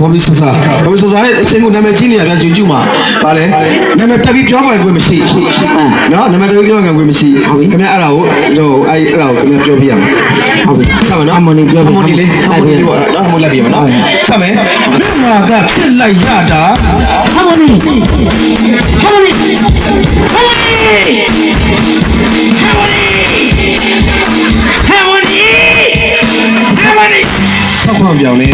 ဘော်ဘီဆူဆာဘော်ဘီဆူဆာရဲ့အစင်ကိုနာမည်ကြီးနေရပြန်ကျူကျူမှာဗာလဲနာမည်တက်ပြီးပြောပိုင်ခွင့်မရှိနော်နာမည်တက်ပြီးပြောပိုင်ခွင့်မရှိခင်ဗျအဲ့ဒါကိုကျွန်တော်အဲ့အဲ့ဒါကိုခင်ဗျပြောပြရမှာဟုတ်ပြီဆက်မယ်နော်အမွန်လေးပြောပြအမွန်လေးလေအမွန်လေးပေါ့နော်အမွန်လက်ပြမှာနော်ဆက်မယ်မြတ်ငါကဖြစ်လိုက်ရတာဟာမနီဟာမနီဟာမနီဟာမနီဟာမနီဟာမနီဆောက်ခွန်ပြောင်းနေ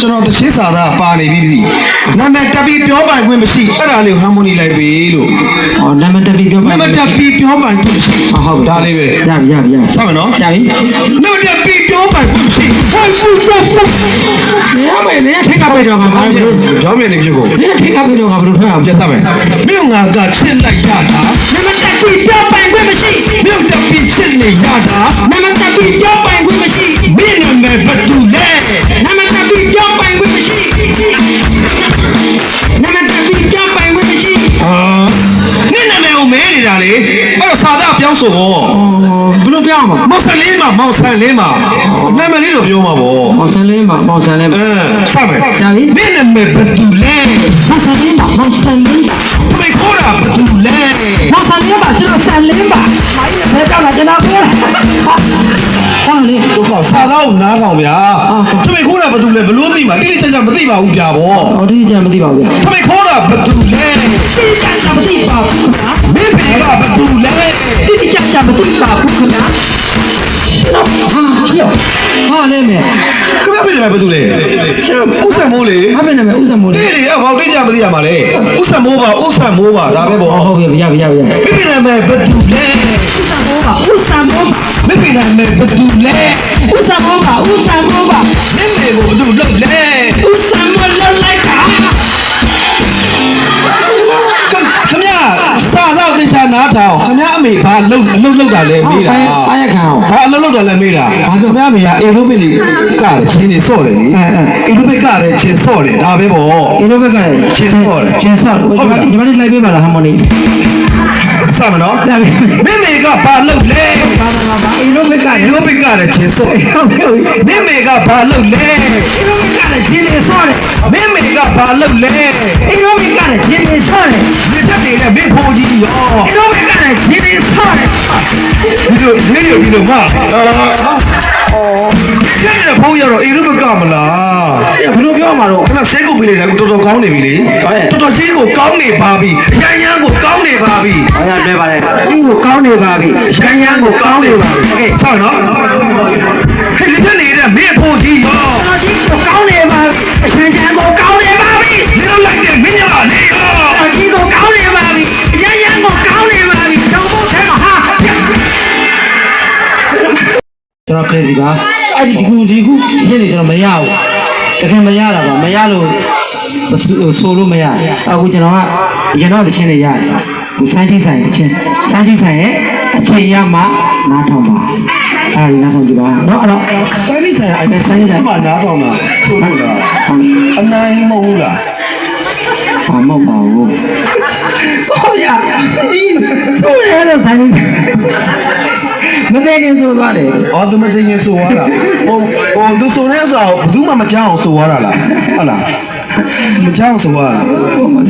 ကျွန်တော်တရှိစာသားပါနေပြီပြီနာမည်တက်ပြီးပြောပိုင်ခွင့်မရှိအဲ့ဒါလေးကိုဟာမိုနီလိုက်ပြီလို့ဟောနာမည်တက်ပြီးပြောပါနာမည်တက်ပြီးပြောပိုင်ခွင့်မရှိဟုတ်ဒါလေးပဲရပြီရပြီရပြီဆက်မယ်နော်ရပြီနာမည်တက်ပြီးပြောပိုင်ခွင့်မရှိဟိုဖူဖူဖူနေရမယ်နေထိတ်ကပ်ပြတော့မှာဘာလို့ပြောင်းမြင်နေဖြစ်ကုန်နေထိတ်ကပ်ပြတော့မှာဘယ်လိုထွက်အောင်ပြတ်ဆက်မယ်မြို့ငါကချစ်လိုက်ရတာနာမည်တက်ပြီးပြောပိုင်ခွင့်မရှိမြို့တက်ပြီးချစ်နေရတာနာမည် လေအဲ့တော့စာသားပြောင်းဆိုပေါ့ဘယ်လိုပြောမှာမောင်ဆန်လင်းမှာမောင်ဆန်လင်းမှာနာမည်လေးတော့ပြောမှာပေါ့မောင်ဆန်လေးမှာမောင်ဆန်လေးအဲမှာဆက်မယ်ရပြီမင်းနာမည်ဘယ်သူလဲမောင်ဆန်လေးမှာမောင်ဆန်လေးမှာမေခေါ်တာဘယ်သူလဲမောင်ဆန်လေးမှာကျွန်တော်ဆန်လေးမှာမိုင်းနဲ့ လေဒုက္ခစာသားကိုနားထောင်ဗျာတမေခေါ်တာဘယ်သူလဲဘလို့သိမှာတိတိကျကျမသိပါဘူးဗျာဗောအော်ဒီကြမသိပါဘူးဗျာတမေခေါ်တာဘယ်သူလဲတိကျကျမသိပါဘူးခင်ဗျာမင်းဖေကဘယ်သူလဲတိကျကျမသိပါဘူးခင်ဗျာနော်ဟာပြော ဟာလေမေခမဖေတယ်ဘယ်သူလဲကျွန်တော်ဥစ္စာမိုးလေဟာမင်းနာမည်ဦးစံမိုးဒီလေးလေအဘောက်တိကျမသိရမှာလေဥစ္စာမိုးပါဥစ္စာမိုးပါဒါပဲဗောဟုတ်ပြီရပြီရပြီရပြီမင်းနာမည်ဘယ်သူလဲဦးစံမိုးပါဦးစံမိုးပါမင်းနာမည်ဘယ်သူလဲဦးစံမိုးပါဦးစံမိုးပါမင်းမေကိုဘယ်သူလုပ်လဲဦးစံမိုး နားထောင်ခမအမေဘာလုပ်အလုပ်လုပ်တာလဲမေးတာပါရခံအောင်ဘာအလုပ်လုပ်တာလဲမေးတာခမအမေကအေရိုဘစ်လေးကတယ်ချင်းနေစော့တယ်လေအေရိုဘစ်ကတယ်ချင်းစော့တယ်ဒါပဲဗောဒီလိုဘက်ကလည်းချင်းစော့တယ်ချင်းဆော့ဒီမှာဒီမှာလိုက်ပေးပါလားဟာမိုနီစမနော်ဒါပဲမင်းမေကဘာလုပ်လဲဘာသာဘာဒီလိုဘက်ကအေလည်းရိုဘစ်ကတယ်ချင်းစော့ဟုတ်ပြီဟုတ်ပြီမင်းမေကဘာလုပ်လဲဒီလိုဘက်ကလည်းချင်းနေဆော့တယ်မင်းမေကဘာလုပ်လဲဒီလိုဘက်ကလည်းချင်းနေဆော့တယ်ဒီတက်နေနဲ့မင်းဖိုးကြီး ရော ဒီလိုဘက်ကလည်းချင်းနေဆော့တယ် ဒီလိုဒီလိုဒီလိုမအော်ဒီနေ့ဖိုးရတော့အေရိုဘစ်ကမလား ဘယ်လိုပြောမှာတော့ ခဏဆဲကုတ်ပေးလိုက်တာတော်တော်ကောင်းနေပြီလေ ဟုတ်ရဲ့ တော်တော်ကြီးကိုကောင်းနေပါပြီရန်ရန်ကိုကောင်းနေပါပြီ ဘာသာတွေ့ပါလဲဒီကိုကောင်းနေပါပြီ ရန်ရန်ကိုကောင်းနေပါပြီ โอเค ဆောက်နော် ကျွန်တော် crazy ပါအဲ့ဒီဒီကူဒီကူရှင်းနေကျွန်တော်မရဘူးတကယ်မရတာပါမရလို့မဆိုဆိုလို့မရအခုကျွန်တော်ကအရင်တော့တချင်းနေရတယ်ဟိုစိုင်းတိဆိုင်တချင်းစိုင်းတိဆိုင်ရဲ့အချိန်ရမှနားထောင်ပါအဲ့ဒီနားထောင်ကြည့်ပါเนาะအဲ့တော့ စိုင်းနေဆိုင်အဲ့ စိုင်းနေဆိုင် မှနားတော့လားဆိုလို့လားအနိုင်မဟုတ်လား ဘာမဟုတ်ပါဘူးဟောရဒီသူ့ရဲတော့ဆိုင် မသိခင်ဆိုသွားတယ်အော်သူမသိရင်ဆိုသွားတာဟိုဟိုသူဆိုတဲ့ဥစ္စာကိုဘယ်သူမှမကြောက်အောင်ဆိုသွားတာလားဟုတ်လားမကြောက်အောင်ဆိုသွားတာ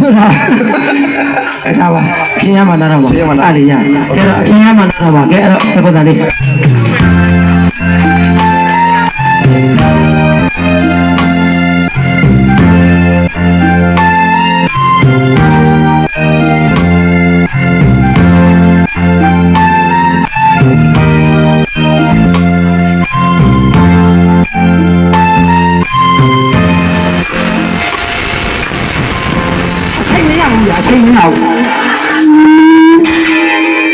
ဆိုတာအဲ့ဒါပါအချင်းရမှာနားတော့ပါအချင်းရမှာနားအဲ့ဒီရကဲတော့အချင်းရမှာနားတော့ပါကဲအဲ့တော့တက္ကသလေးအ ဘူးအချင်းမရဘူး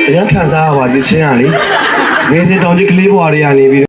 အရင်ခံစားရပါဒီချင်းရလေငယ်စဉ်တောင်ကြီးကလေးဘွားတွေကနေပြီး